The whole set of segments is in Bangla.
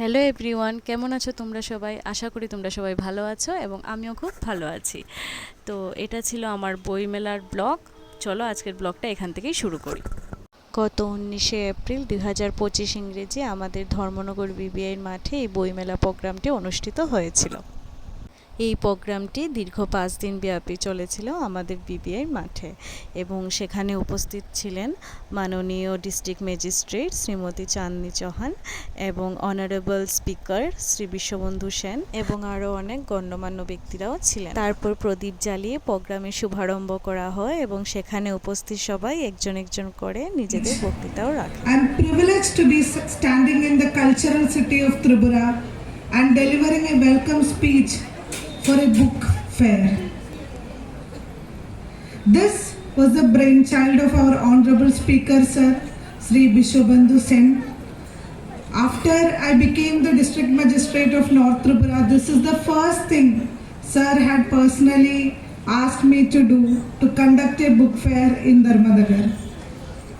হ্যালো এভরিওয়ান কেমন আছো তোমরা সবাই? আশা করি তোমরা সবাই ভালো আছো এবং আমিও খুব ভালো আছি। তো এটা ছিল আমার বইমেলার ব্লগ। চলো আজকের ব্লগটা এখান থেকেই শুরু করি। গত উনিশে এপ্রিল দুই হাজার পঁচিশ ইংরেজি আমাদের ধর্মনগর বিবিআইয়ের মাঠে এই বইমেলা প্রোগ্রামটি অনুষ্ঠিত হয়েছিল। এই প্রোগ্রামটি দীর্ঘ পাঁচ দিন ব্যাপী চলেছিল আমাদের বিবিআই মাঠে এবং সেখানে উপস্থিত ছিলেন মাননীয় ডিস্ট্রিক্ট ম্যাজিস্ট্রেট শ্রীমতী চাঁদনী চৌহান এবং অনারেবল স্পিকার শ্রী বিশ্ববন্ধু সেন এবং আরও অনেক গণ্যমান্য ব্যক্তিরাও ছিলেন। তারপর প্রদীপ জ্বালিয়ে প্রোগ্রামের শুভারম্ভ করা হয় এবং সেখানে উপস্থিত সবাই একজন একজন করে নিজেদের বক্তৃতাও রাখে। And delivering a welcome speech for a book fair. This was the brainchild of our honorable speaker, Sir Sri Bishwabandhu Sen. After I became the district magistrate of North Tripura, this is the first thing Sir had personally asked me to do to conduct a book fair in Dharmadagar.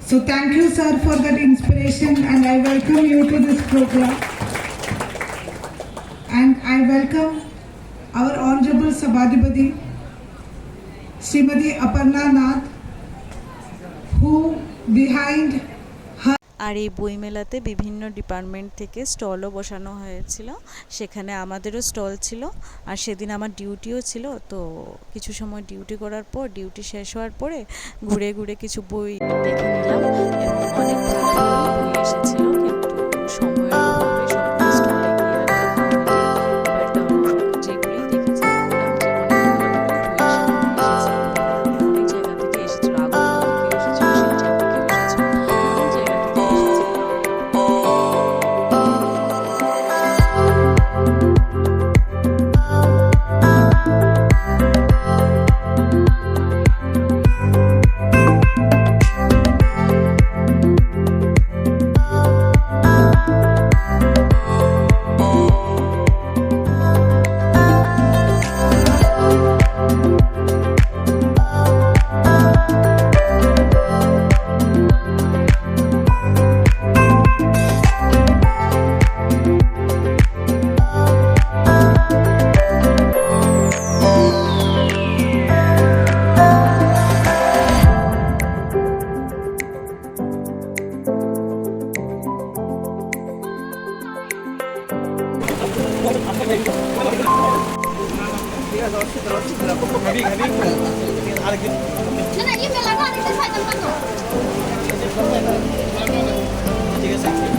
So thank you, sir, for that inspiration, and I welcome you to this program. And I welcome our Honorable Sabadipati, Srimati Aparna Nath, who behind আর এই বইমেলাতে বিভিন্ন ডিপার্টমেন্ট থেকে স্টলও বসানো হয়েছিল। সেখানে আমাদেরও স্টল ছিল। আর সেদিন আমার ডিউটিও ছিল। তো কিছু সময় ডিউটি করার পর ডিউটি শেষ হওয়ার পরে ঘুরে ঘুরে কিছু বই দেখে নিলাম এবং অনেক ভালো বই এসেছিল। ঠিক আছে।